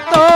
তোমার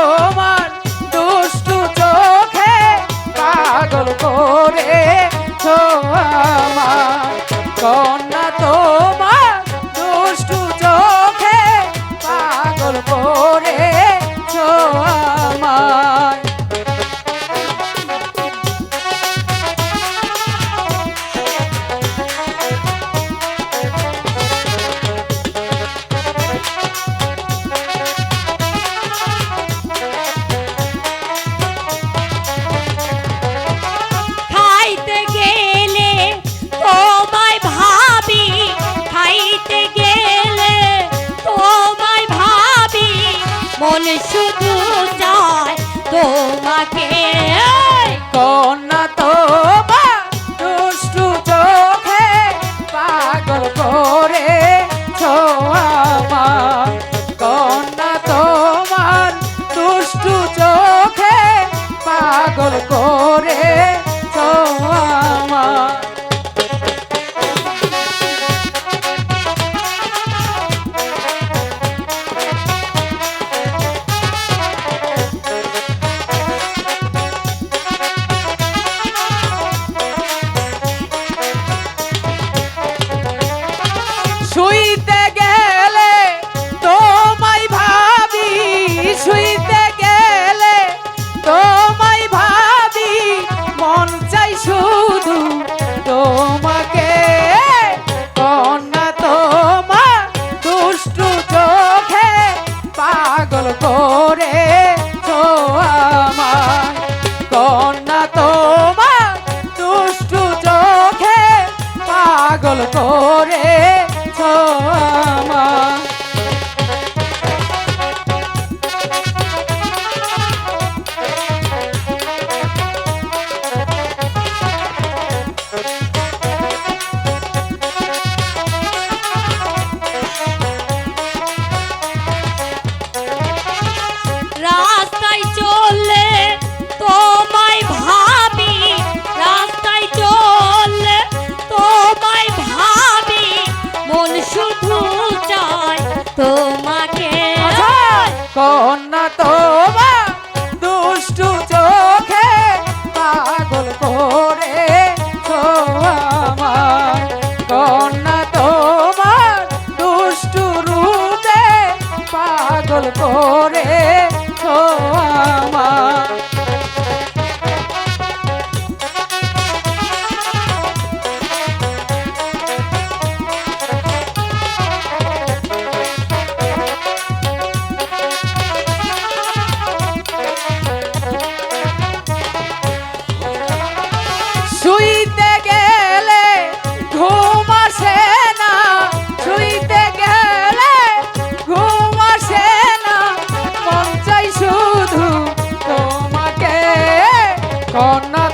শুধু চায় তোমাকে। কন্যা তোমার তোমাকে, কন্যা তোমার দুষ্টু চোখে পাগল করে আমার কন্যা তোমার দুষ্টু চোখে পাগল করে আমার কন্যা তোমার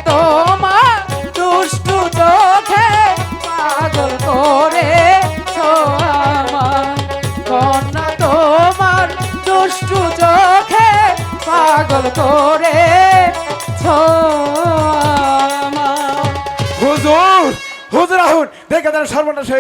তোমার দুষ্টু চোখে পাগল করে কন্যা তোমার দুষ্টু চোখে পাগল করে হুজুর হুজুর আহুন, দেখে তারা সর্বনাশ হয়ে